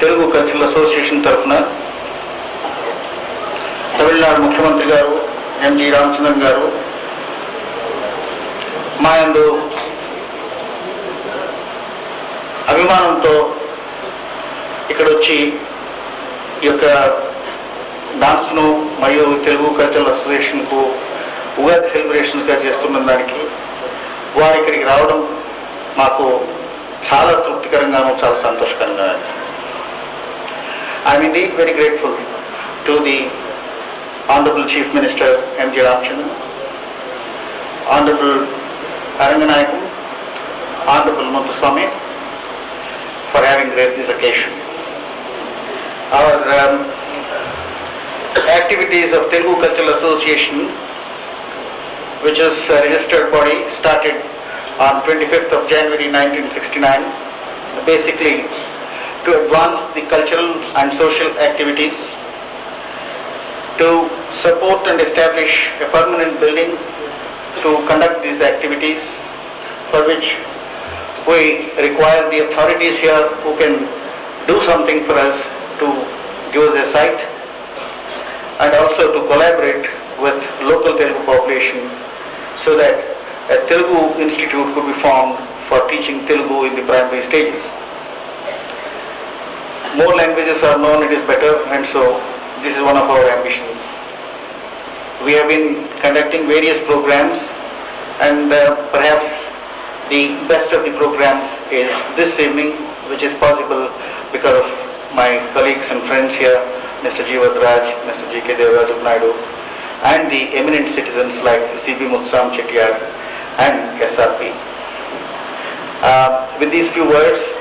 Telugu cultural association తరఫున తమిళనాడు ముఖ్యమంత్రి గారు ఎంజి రామచంద్రన్ గారు మా యందు అభిమానంతో ఇక్కడ వచ్చి ఈ యొక్క డాన్స్ను మరియు తెలుగు కల్చరల్ అసోసియేషన్కు ఉగాది సెలబ్రేషన్స్గా చేస్తున్న దానికి వారు ఇక్కడికి రావడం మాకు చాలా తృప్తికరంగాను చాలా సంతోషకరంగా I'm indeed very grateful to the Honorable Chief Minister M.J. Ramchandran, Honorable Aranganayakam, Honorable Muthuswamy for having raised this occasion. Our um, activities of Telugu Cultural Association, which is a registered body, started on 25th of January 1969, basically to advance the cultural and social activities, to support and establish a permanent building to conduct these activities, for which we require the authorities here who can do something for us to give us a site and also to collaborate with local Telugu population so that a Telugu institute could be formed for teaching Telugu in the primary stages more languages are known, it is better, and so this is one of our ambitions. We have been conducting various programs, and uh, perhaps the best of the programs is this evening, which is possible because of my colleagues and friends here, Mr. Jeevat Mr. G.K. Devaraju Naidu, and the eminent citizens like C.B. Mutsam Chettiar and SRP. Uh, with these few words,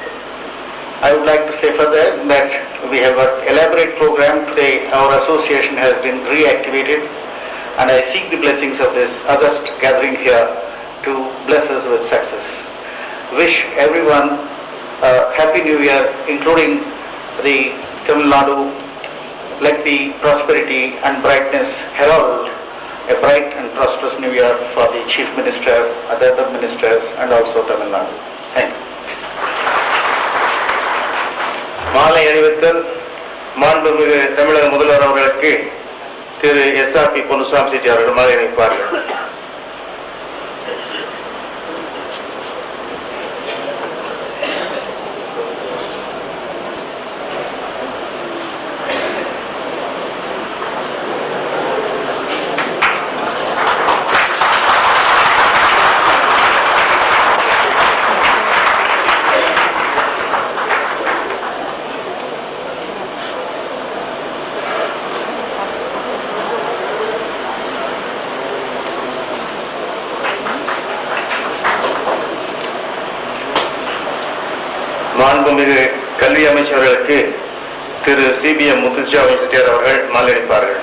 I would like to say further that we have an elaborate program. Today our association has been reactivated and I seek the blessings of this august gathering here to bless us with success. Wish everyone a happy new year including the Tamil Nadu. Let the prosperity and brightness herald a bright and prosperous new year for the Chief Minister, other ministers and also Tamil Nadu. Thank you. மாலை அணிவித்தல் மாண்புமிகு தமிழக முதல்வர் அவர்களுக்கு Thiru S R P Ponnusamy Chetty அவர்கள் மாலை அணிவிப்பார்கள். B M Muthusamy அவர்கள் நல்லடிப்பார்கள்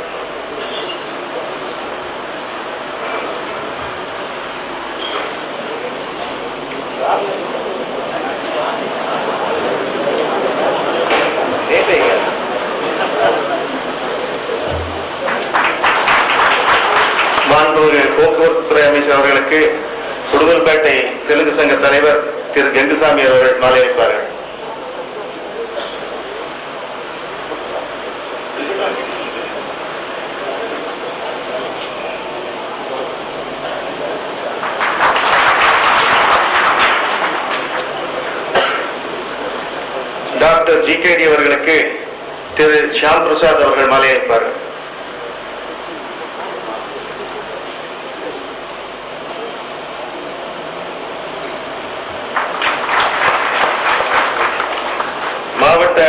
மாண்பூர் போக்குவரத்துத்துறை அமைச்சர் அவர்களுக்கு உடுவல்பேட்டை தெலுங்கு சங்க தலைவர் திரு கெங்குசாமி அவர்கள் மாலை ஷியாம் பிரசாத் அவர்கள் மாலை வைப்பார்கள் மாவட்ட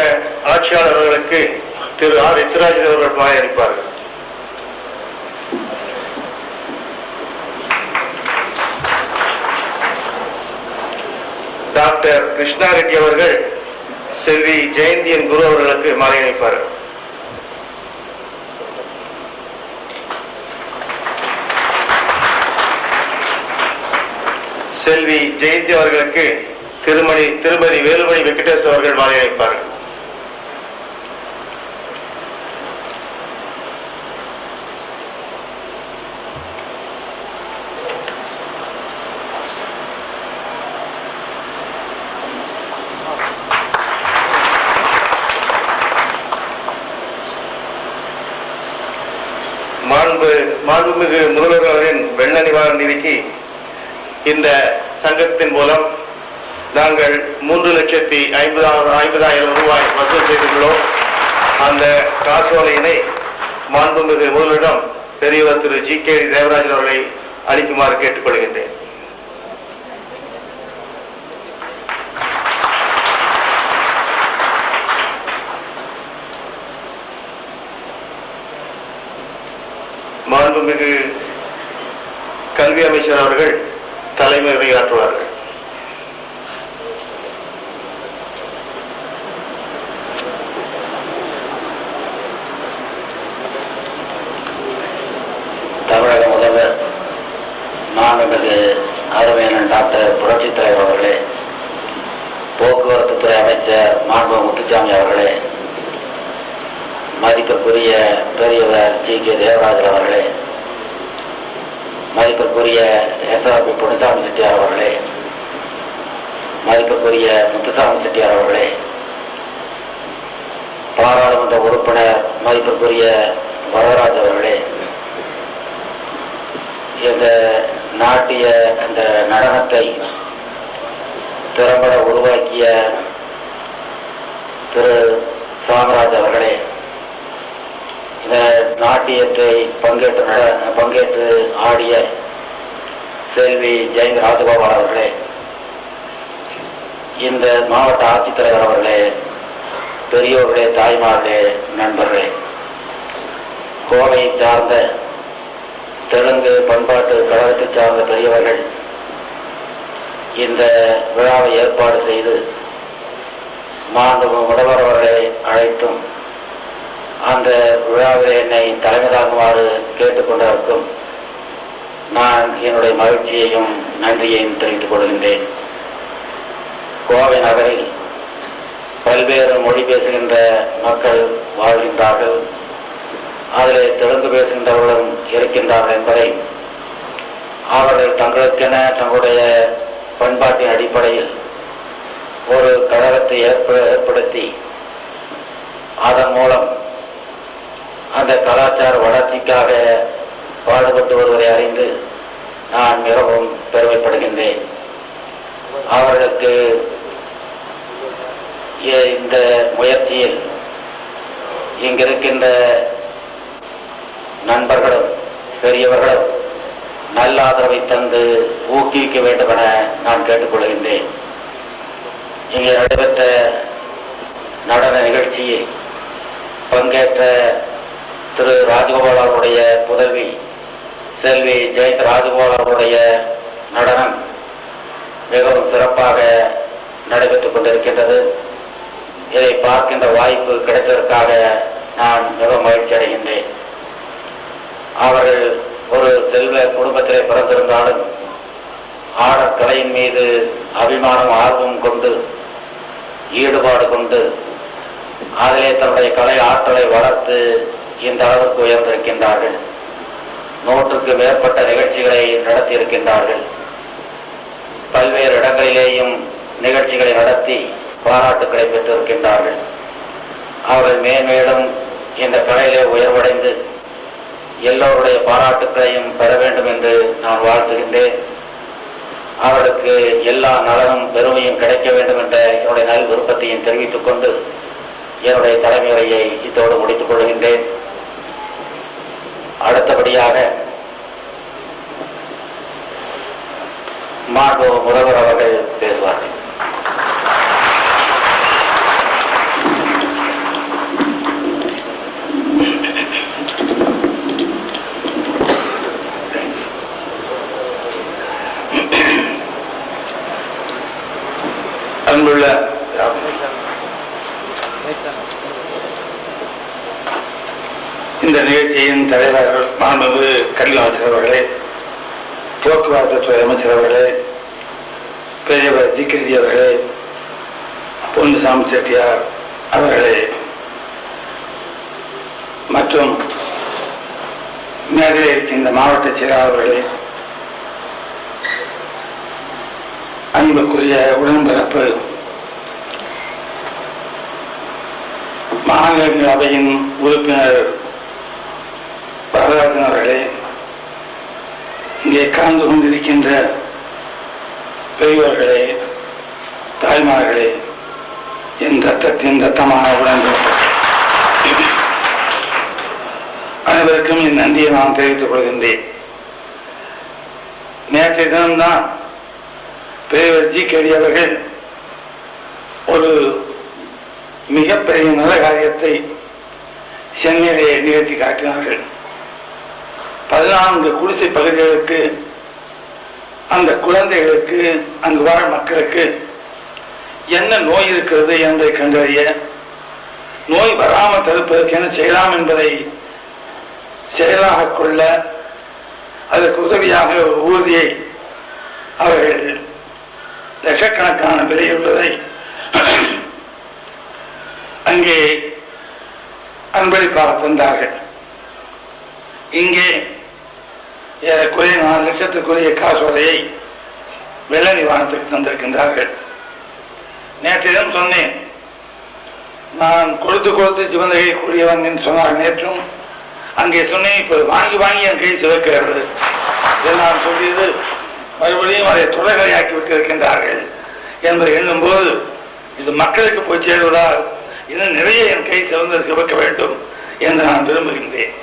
ஆட்சியாளர் அவர்களுக்கு திரு ஆர் எத்ராஜ் அவர்கள் மாலை அளிப்பார்கள் டாக்டர் கிருஷ்ணா ரெட்டி அவர்கள் செல்வி ஜெயந்தியன் குரு அவர்களுக்கு மாலை அணிப்பார்கள். செல்வி ஜெயந்தி அவர்களுக்கு திருமணி திருமதி வேலுமணி வெங்கடேஷ் அவர்கள் மாலை மாண்பு மாண்புமிகு முதல்வர் அவரின் வெள்ள நிவாரண நிதிக்கு இந்த சங்கத்தின் மூலம் நாங்கள் மூன்று லட்சத்தி ஐம்பதாயிரம் ஐம்பதாயிரம் ரூபாய் வசூல் செய்துள்ளோம். அந்த காசோலையினை மாண்புமிகு முதலிடம் பெரியவர் திரு ஜி கே தேவராஜன் அவர்களை அளிக்குமாறு கேட்டுக்கொள்கின்றேன். மாண்புமிகு கல்வி அமைச்சர் அவர்கள் தலைமை உரையாற்றுவார்கள் தமிழக முதல்வர் மாண்புமிகு அருமையான டாக்டர் புரட்சித் தலைவர் அவர்களே போக்குவரத்துத்துறை அமைச்சர் மாண்பு முத்துச்சாமி அவர்களே மதிப்பிற்குரிய பெரியவர் ஜி கே தேவராஜர் அவர்களே மதிப்பிற்குரிய எஸ்ஆர்பி புனிசாமி செட்டியார் அவர்களே மதிப்புக்குரிய முத்துசாமி செட்டியார் அவர்களே பாராளுமன்ற உறுப்பினர் மதிப்புக்குரிய வரதராஜ் அவர்களே இந்த நாட்டிய இந்த நடனத்தை திறம்பட உருவாக்கிய திரு சாமராஜ் அவர்களே இந்த நாட்டியத்தை பங்கேற்று பங்கேற்று ஆடிய செல்வி ஜெயந்த் ராஜகோபால் அவர்களே இந்த மாவட்ட ஆட்சித்தலைவர் அவர்களே பெரியோர்களே தாய்மார்களே நண்பர்களே கோவை சார்ந்த தெலுங்கு பண்பாட்டு கழகத்தை சார்ந்த பெரியவர்கள் இந்த விழாவை ஏற்பாடு செய்து மாண்பு முதல்வர் அவர்களை அழைத்தும் அந்த விழாவில் என்னை தலைமை தாங்குமாறு கேட்டுக்கொண்டிருக்கும் நான் என்னுடைய மகிழ்ச்சியையும் நன்றியையும் தெரிவித்துக் கொள்கின்றேன். கோவை நகரில் பல்வேறு மொழி பேசுகின்ற மக்கள் வாழ்கின்றார்கள். அதில் தெலுங்கு பேசுகின்றவர்களும் இருக்கின்றார்கள் என்பதை அவர்கள் தங்களுக்கென தங்களுடைய பண்பாட்டின் அடிப்படையில் ஒரு கழகத்தை ஏற்ப ஏற்படுத்தி அதன் மூலம் அந்த கலாச்சார வளர்ச்சிக்காக பாடுபட்டு வருவதை அறிந்து நான் மிகவும் பெருமைப்படுகின்றேன். அவர்களுக்கு இந்த முயற்சியில் இங்கிருக்கின்ற நண்பர்களும் பெரியவர்களும் நல்ல ஆதரவை தந்து ஊக்குவிக்க வேண்டும் என நான் கேட்டுக்கொள்கின்றேன். இங்கே நடைபெற்ற நடன நிகழ்ச்சியில் பங்கேற்ற திரு ராஜகோபால் அவருடைய புதவி செல்வி ஜெயந்த் ராஜகோபால் அவருடைய நடனம் மிகவும் சிறப்பாக நடைபெற்றுக் கொண்டிருக்கின்றது. இதை பார்க்கின்ற வாய்ப்பு கிடைத்ததற்காக நான் மிகவும் மகிழ்ச்சி அடைகின்றேன். அவர்கள் ஒரு செல்வ குடும்பத்திலே பிறந்திருந்தாலும் ஆடற் கலையின் மீது அபிமானம் ஆர்வம் கொண்டு ஈடுபாடு கொண்டு அதிலே தன்னுடைய கலை ஆற்றலை வளர்த்து இந்த அளவுக்கு உயர்ந்திருக்கின்றார்கள். நூற்றுக்கு மேற்பட்ட நிகழ்ச்சிகளை நடத்தியிருக்கின்றார்கள். பல்வேறு இடங்களிலேயும் நிகழ்ச்சிகளை நடத்தி பாராட்டுக்களை பெற்றிருக்கின்றார்கள். அவர்கள் மேன்மேலும் இந்த கலையிலே உயர்வடைந்து எல்லோருடைய பாராட்டுக்களையும் பெற வேண்டும் என்று நான் வாழ்த்துகின்றேன். அவர்களுக்கு எல்லா நலனும் பெருமையும் கிடைக்க வேண்டும் என்ற என்னுடைய நல் விருப்பத்தையும் தெரிவித்துக் கொண்டு என்னுடைய தலைமுறையை இதோடு முடித்துக் கொள்கின்றேன். அடுத்தபடியாக மாண்பு முதல்வர் அவர்கள் பேசுவார்கள் அன்புள்ள இந்த கட்சியின் தலைவர் மாண்பு கல்வி அமைச்சர் அவர்களே போக்குவரத்துத்துறை அமைச்சர் அவர்களே பெரியவர் ஜிகிருதி அவர்களே பொன்னுசாமி செட்டியார் அவர்களே மற்றும் மேலே இருக்கின்ற மாவட்ட செயலாளர்களே அன்புக்குரிய உடன்பிறப்பு மாநிலங்களவையின் உறுப்பினர் வரதராஜன் அவர்களே இங்கே கலந்து கொண்டிருக்கின்ற பெரியவர்களே தாய்மார்களே என் தத்தத்தின் தத்தமான உடன்கள் அனைவருக்கும் என் நன்றியை நான் தெரிவித்துக் கொள்கின்றேன். நேற்றைய தினம்தான் பெரியவர் ஜி. கேடி அவர்கள் ஒரு மிகப்பெரிய நல்ல காரியத்தை சென்னையிலே நிகழ்த்தி காட்டினார்கள். பதினான்கு குடிசை பகுதிகளுக்கு அந்த குழந்தைகளுக்கு அங்கு வாழ் மக்களுக்கு என்ன நோய் இருக்கிறது என்பதை கண்டறிய நோய் வராமல் தடுப்பதற்கு என்ன செய்யலாம் என்பதை செயலாக கொள்ள அதற்கு உதவியாக ஒரு ஊர்தியை அவர்கள் லட்சக்கணக்கான விலையுள்ளதை அங்கே அன்பளிப்பாக தந்தார்கள். இங்கே ஏறக்குறைய நாலு லட்சத்துக்குரிய காசோலையை வெள்ள நிவாரணத்துக்கு தந்திருக்கின்றார்கள். நேற்றிடம் சொன்னேன் நான் கொடுத்து கொடுத்து சிவந்தகை கூடியவன் என்று சொன்னார். நேற்றும் அங்கே சொன்னேன் இப்போ வாங்கி வாங்கி என் கை சிவக்கிறது இதை நான் சொல்லியது மறுபடியும் அதை தொடர்கரையாக்கி விட்டிருக்கின்றார்கள் என்பதை எண்ணும்போது இது மக்களுக்கு போய் சேருவதால் இன்னும் நிறைய என் கை சிவந்து சிவக்க வேண்டும் என்று நான் விரும்புகின்றேன்.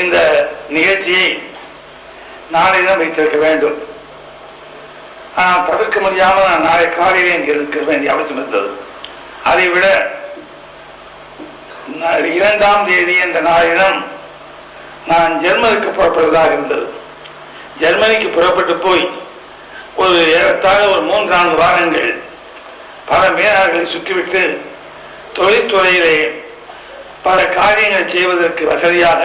இந்த நிகழ்ச்சியை நாளை தான் வைத்திருக்க வேண்டும். ஆனால் தவிர்க்க முடியாமல் நான் நாளை காலையிலே இங்கே இருக்க வேண்டிய அவசியம் இருந்தது. அதை விட இரண்டாம் தேதி என்ற நாளிடம் நான் ஜெர்மனுக்கு புறப்படுவதாக இருந்தது. ஜெர்மனிக்கு புறப்பட்டு போய் ஒரு ஏறத்தாழ ஒரு மூன்று நான்கு வாரங்கள் பல மேலாளர்களை சுற்றிவிட்டு தொழில்துறையிலே பல காரியங்களை செய்வதற்கு வசதியாக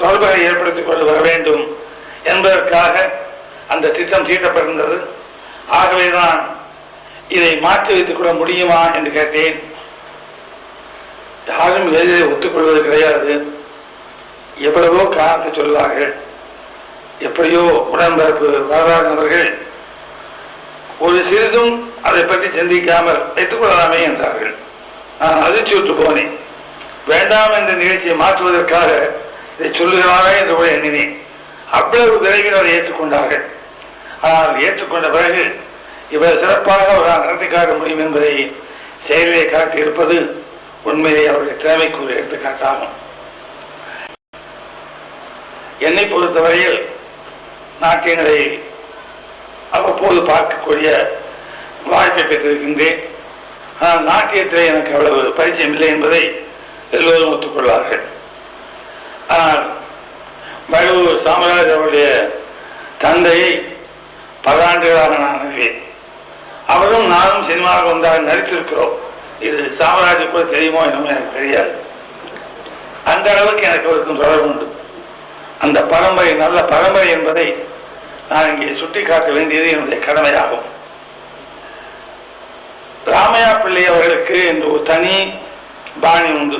தொடர்புகளை ஏற்படுத்திக் கொண்டு வர வேண்டும் என்பதற்காக அந்த திட்டம் தீட்டப்பட்டிருந்தது. ஆகவே நான் இதை மாற்றி வைத்துக் கொள்ள முடியுமா என்று கேட்டேன். யாரும் எளிதில் ஒத்துக்கொள்வது கிடையாது. எவ்வளவோ காரணத்தை சொல்வார்கள் எப்படியோ உடன்பிறப்பு வரலாறுவர்கள் ஒரு சிறிதும் அதை பற்றி சிந்திக்காமல் வைத்துக் கொள்ளலாமே என்றார்கள். நான் அதிர்ச்சி விட்டு போனேன். வேண்டாம் என்ற நிகழ்ச்சியை மாற்றுவதற்காக இதை சொல்லுகிறாரே என்று கூட எண்ணினேன். அவ்வளவு விரைவில் அவர் ஏற்றுக்கொண்டார்கள். ஆனால் ஏற்றுக்கொண்ட பிறகு இவர் சிறப்பாக அவரால் நடத்தி காட்ட முடியும் என்பதை செயலிலே காட்டியிருப்பது உண்மையிலே அவருடைய திறமைக்கு ஒரு எடுத்துக்காட்டாகும். என்னை பொறுத்தவரையில் நாட்டியங்களை அவ்வப்போது பார்க்கக்கூடிய வாய்ப்பை பெற்றிருக்கின்றேன். ஆனால் நாட்டியத்திலே எனக்கு அவ்வளவு பரிச்சயம் இல்லை என்பதை எல்லோரும் ஒத்துக்கொள்வார்கள். ஆனால் மயூர் சாமராஜ் அவருடைய தந்தையை பல ஆண்டுகளாக நான் அறிவேன் அவரும் நானும் சினிமாவுக்கு வந்தால் நடித்திருக்கிறோம். இது சாமராஜ் கூட தெரியுமோ என்னமோ எனக்கு தெரியாது. அந்த அளவுக்கு எனக்கு அவருக்கும் தொடர்பு உண்டு. அந்த பரம்பரை நல்ல பரம்பரை என்பதை நான் இங்கே சுட்டிக்காட்ட வேண்டியது என்னுடைய கடமையாகும். ராமையா பிள்ளை அவர்களுக்கு என்று ஒரு தனி பாணி உண்டு.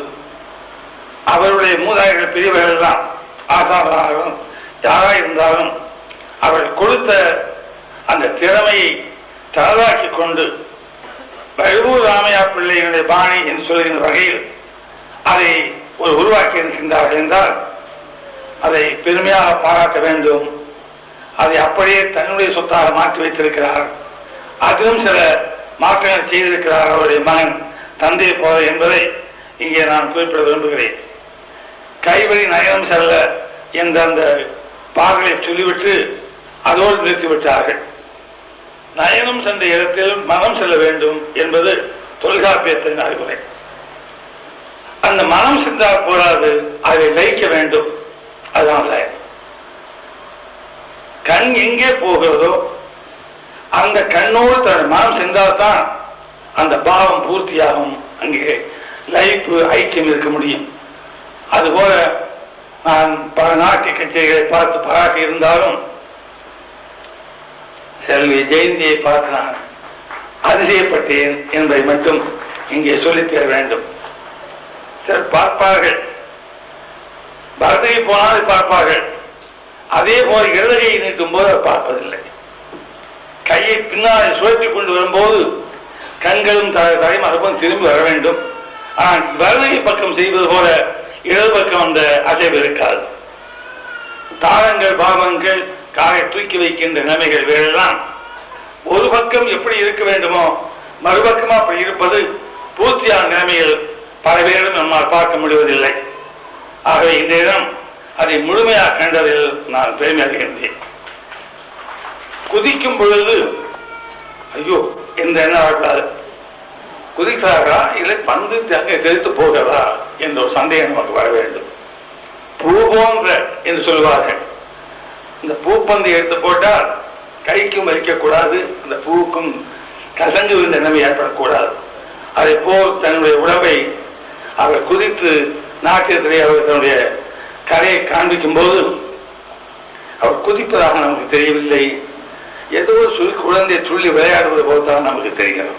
அவருடைய மூதாதைகள் பெரியவர்கள் தான் ஆசானாலும் யாரா இருந்தாலும் அவர் கொடுத்த அந்த திறமையை தனதாக்கி கொண்டு வழுவூர் ராமையா பிள்ளையினுடைய பாணி என்று சொல்கின்ற வகையில் அதை ஒரு உருவாக்கி இருக்கின்றார்கள் என்றால் அதை பெருமையாக பாராட்ட வேண்டும். அதை அப்படியே தன்னுடைய சொத்தாக மாற்றி வைத்திருக்கிறார். அதிலும் சில மாற்றங்கள் செய்திருக்கிறார் அவருடைய மகன் தந்தை போல என்பதை இங்கே நான் குறிப்பிட விரும்புகிறேன். கைவழி நயனம் செல்ல என்ற அந்த பாடலை சொல்லிவிட்டு அதோடு நிறுத்திவிட்டார்கள் நயனம் சென்ற இடத்தில் மனம் செல்ல வேண்டும் என்பது தொல்காப்பியத்தின் அறிவுரை. அந்த மனம் சென்றால் போராது அதை லயிக்க வேண்டும். அதுதான் லயம். கண் எங்கே போகிறதோ அந்த கண்ணோடு தன் மனம் சென்றால்தான் அந்த பாவம் பூர்த்தியாகும். அங்கே லயிப்பு ஐக்கியம் இருக்க முடியும். அதுபோல நான் பல நாட்டிய கச்சேரிகளை பார்த்து பாராட்டி இருந்தாலும் செல்வி ஜெயந்தியை பார்த்து நான் அதிசயப்பட்டேன் என்பதை மட்டும் இங்கே சொல்லித்தர வேண்டும். சிலர் பார்ப்பார்கள். பரதகை போனால் பார்ப்பார்கள். அதே போல இடதுகையை நிற்கும் போது அவர் பார்ப்பதில்லை. கையை பின்னால் சுழற்றி கொண்டு வரும்போது கண்களும் த- தலையும் அதுபோல் திரும்பி வர வேண்டும். ஆனால் வலதுகை பக்கம் செய்வது போல இடது பக்கம் அந்த அசைவு இருக்காது. தாளங்கள் பாவங்கள் காலை தூக்கி வைக்கின்ற நிலைமைகள் வேறெல்லாம் ஒரு பக்கம் எப்படி இருக்க வேண்டுமோ மறுபக்கமா அப்படி இருப்பது பூர்த்தியான நிலைமைகள் பல பேரும் நம்மால் பார்க்க முடிவதில்லை. ஆகவே இந்த இடம் அதை முழுமையாக கண்டதில் நான் பெருமை அடைகின்றேன். குதிக்கும் பொழுது ஐயோ இந்த என்ன குதிக்கிறாரா இல்லை பந்து அங்கே தெரித்து போகிறதா என்ற ஒரு சந்தேகம் நமக்கு வர வேண்டும். பூபோன்ற என்று சொல்வார்கள் இந்த பூப்பந்து எடுத்து போட்டால் கைக்கும் வைக்கக்கூடாது அந்த பூவுக்கும் கசங்கு விழுந்த நிலைமை ஏற்படக்கூடாது. அதே போல் தன்னுடைய உடம்பை அவர் குதித்து நாட்டியத்திலே அவர் தன்னுடைய கரையை காண்பிக்கும் போது அவர் குதிப்பதாக நமக்கு தெரியவில்லை. ஏதோ சுழி குழந்தை துள்ளி விளையாடுவது போல் தான் நமக்கு தெரிகிறது.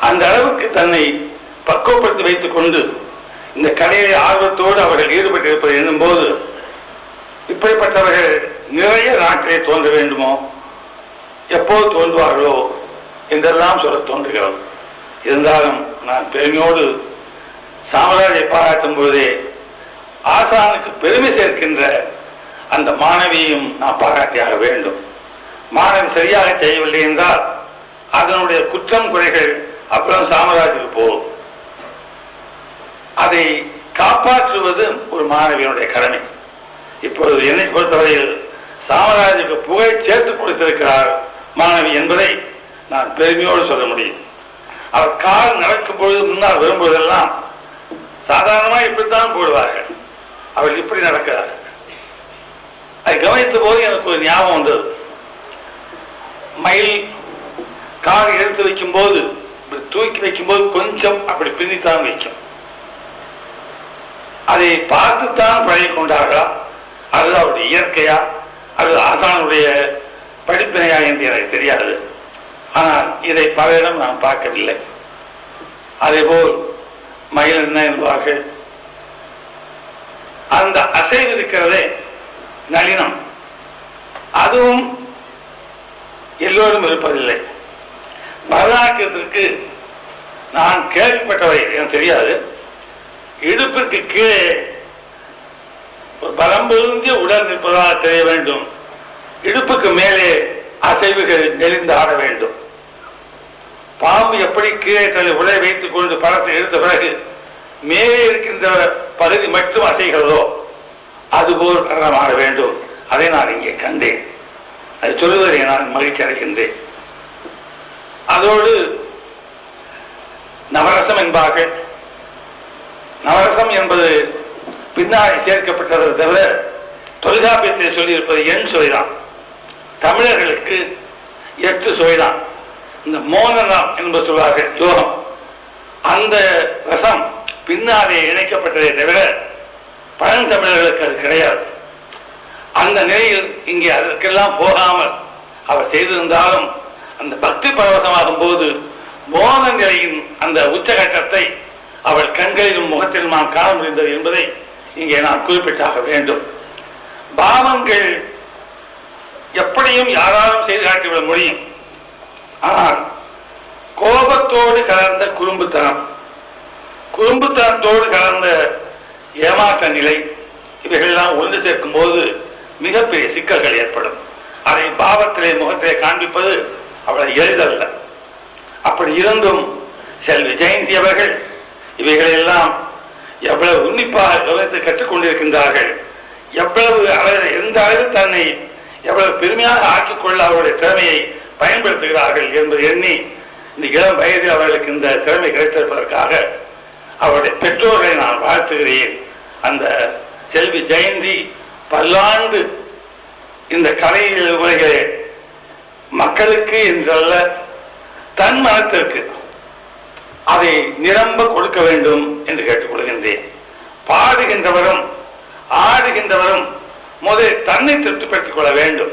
அந்த அளவுக்கு தன்னை பக்குவப்படுத்தி வைத்துக் கொண்டு இந்த கலையை ஆர்வத்தோடு அவர்கள் ஈடுபட்டிருப்பதை எண்ணும்போது இப்படிப்பட்டவர்கள் நிறைய நாட்டிலே தோன்ற வேண்டுமோ? எப்போது தோன்றுவார்களோ? என்றெல்லாம் சொல்ல தோன்றுகிறது. இருந்தாலும் நான் பெருமையோடு சாமராஜை பாராட்டும் பொழுதே ஆசானுக்கு பெருமை சேர்க்கின்ற அந்த மாணவியையும் நான் பாராட்டியாக வேண்டும். மாணவி சரியாக செய்யவில்லை என்றால் அதனுடைய குற்றம் குறைகள் அப்புறம் சாமராஜுக்கு போகும். அதை காப்பாற்றுவது ஒரு மாணவியனுடைய கடமை. இப்பொழுது என்னை பொறுத்தவரையில் சாமராஜுக்கு புகை சேர்த்து கொடுத்திருக்கிறார் மாணவி என்பதை நான் பெருமையோடு சொல்ல முடியும். அவர் கால் நடக்கும் பொழுது முன்னால் வரும்போதெல்லாம் சாதாரணமாக இப்படித்தான் போடுவார்கள். அவர் இப்படி நடக்கிறார் அதை கவனித்த போது எனக்கு ஒரு ஞாபகம் வந்தது. மயில் கால் எடுத்து வைக்கும் போது இப்படி தூக்கி வைக்கும்போது கொஞ்சம் அப்படி பின்னித்தான் வைக்கும். அதை பார்த்துத்தான் பழகி கொண்டார்களா? அது அவருடைய இயற்கையா? அது ஆசானுடைய படிப்பினையா என்று எனக்கு தெரியாது. ஆனால் இதை பல இடம் நான் பார்க்கவில்லை. அதேபோல் மயில் என்ன என்பார்கள்? அந்த அசைவு இருக்கிறதே நளினம். அதுவும் எல்லோரும் இருப்பதில்லை. பரதநாட்டியத்திற்கு நான் கேள்விப்பட்டவை எனக்கு தெரியாது. இடுப்பிற்கு கீழே ஒரு உடல் நிற்பதாக தெரிய வேண்டும். இடுப்புக்கு மேலே அசைவுகள் நெளிந்து ஆட வேண்டும். பாம்பு எப்படி கீழே தன்னை உடலை வைத்துக் கொண்டு பழத்தை எடுத்த பிறகு மேலே இருக்கின்ற பகுதி மட்டும் அசைகிறதோ அதுபோல் நடனம் வேண்டும். அதை நான் இங்கே கண்டேன். அது சொல்வதை நான் மகிழ்ச்சி அடைகின்றேன் அதோடு நவரசம் என்பார்கள். நவரசம் என்பது பின்னாடி சேர்க்கப்பட்டதை தவிர தொல்காப்பியத்தில் சொல்லியிருப்பது எண் சுவைதான் தமிழர்களுக்கு எட்டு சுவைதான் இந்த மோனராம் என்பது சொல்வார்கள் யோகம் அந்த ரசம் பின்னாலே இணைக்கப்பட்டதை தவிர பழந்தமிழர்களுக்கு அது கிடையாது. அந்த நிலையில் இங்கே அதற்கெல்லாம் போகாமல் அவர் செய்திருந்தாலும் அந்த பக்தி பரவசமாகும் போது மோன நிலையின் அந்த உச்சகட்டத்தை அவள் கண்களிலும் முகத்திலும் நாம் காண முடிந்தது என்பதை இங்கே நான் குறிப்பிட்டாக வேண்டும். பாவங்கள் எப்படியும் யாராலும் செய்து காட்டிவிட முடியும். ஆனால் கோபத்தோடு கலந்த குறும்புத்தனம் குறும்புத்தனத்தோடு கலந்த ஏமாற்ற நிலை இவைகளெல்லாம் ஒன்று சேர்க்கும் போது மிகப்பெரிய சிக்கல்கள் ஏற்படும். அதை பாவத்திலே முகத்திலே காண்பிப்பது அவ்வளவு எளிதல்ல அப்படி இருந்தும் செல்வி ஜெயந்தி அவர்கள் இவைகளெல்லாம் எவ்வளவு உன்னிப்பாக கவனித்து கற்றுக்கொண்டிருக்கின்றார்கள். எவ்வளவு அவர் எந்த அளவு தன்னை எவ்வளவு பெருமையாக ஆக்கிக்கொள்ள அவருடைய திறமையை பயன்படுத்துகிறார்கள் என்பதை எண்ணி இந்த இளம் வயதில் அவர்களுக்கு இந்த திறமை கிடைத்திருப்பதற்காக அவருடைய பெற்றோர்களை நான் வாழ்த்துகிறேன். அந்த செல்வி ஜெயந்தி பல்லாண்டு இந்த கலையில் உலகிலே மக்களுக்கு என்றல்ல தன் மனத்திற்கு அதை நிரம்ப கொடுக்க வேண்டும் என்று கேட்டுக்கொள்கின்றேன். பாடுகின்றவரும் ஆடுகின்றவரும் முதலில் தன்னை திருப்திப்படுத்திக் கொள்ள வேண்டும்.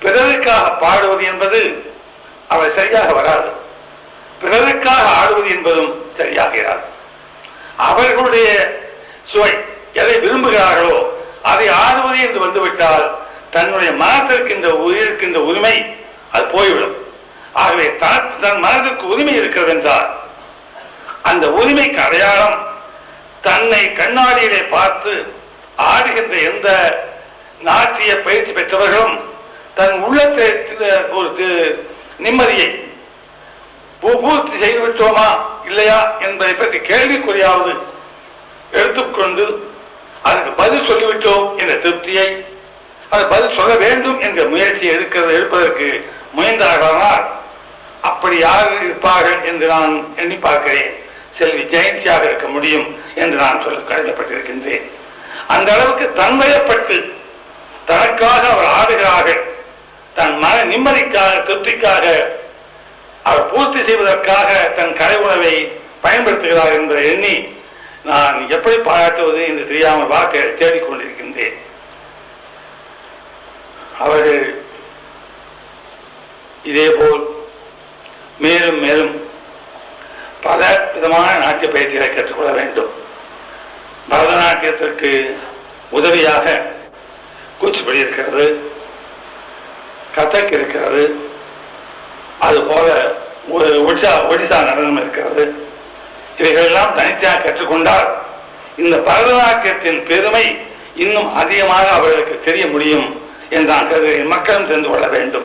பிறருக்காக பாடுவது என்பது அவர் சரியாக வராது. பிறருக்காக ஆடுவது என்பதும் சரியாகிறார். அவர்களுடைய சுவை எதை விரும்புகிறார்களோ அதை ஆடுவது என்று வந்துவிட்டால் தன்னுடைய மனத்திற்கின்ற உயிருக்கின்ற உரிமை அது போய்விடும். ஆகவே தன் தன் மனதிற்கு உரிமை இருக்கிறது என்றால் அந்த உரிமைக்கு அடையாளம் தன்னை கண்ணாடியிலே பார்த்து ஆடுகின்ற எந்த நாட்டிய பயிற்சி பெற்றவர்களும் தன் உள்ளத்தை ஒரு நிம்மதியை பூ- பூர்த்தி செய்துவிட்டோமா இல்லையா என்பதை பற்றி கேள்விக்குறியாவது எடுத்துக்கொண்டு அதுக்கு பதில் சொல்லிவிட்டோம் என்ற திருப்தியை அது பதில் சொல்ல வேண்டும் என்ற முயற்சியை எடுக்கிறது எடுப்பதற்கு முயன்றார்களானால் அப்படி யார் இருப்பார்கள் என்று நான் எண்ணி பார்க்கிறேன். செல்வி ஜெயந்தியாக இருக்க முடியும் என்று நான் சொல்ல கடமைப்பட்டிருக்கின்றேன் அந்த அளவுக்கு தன்மயப்பட்டு தனக்காக அவர் ஆடுகிறார்கள். தன் மன நிம்மதிக்காக திருப்திக்காக அவர் பூர்த்தி செய்வதற்காக தன் கலை உணவை பயன்படுத்துகிறார் என்பதை எண்ணி நான் எப்படி பாராட்டுவது என்று தெரியாமல் வாக்கை தேடிக்கொண்டிருக்கின்றேன். அவர்கள் இதேபோல் மேலும் மேலும் பல விதமான நாட்டிய பயிற்சிகளை கற்றுக்கொள்ள வேண்டும். பரதநாட்டியத்திற்கு உதவியாக கூச்சிப்படி இருக்கிறது கதக் இருக்கிறது அதுபோல ஒடிசா ஒடிசா நடனம் இருக்கிறது. இவைகளெல்லாம் தனித்தனியாக கற்றுக்கொண்டால் இந்த பரதநாட்டியத்தின் பெருமை இன்னும் அதிகமாக அவர்களுக்கு தெரிய முடியும். என்று மக்களும் தெரிந்து கொள்ள வேண்டும்.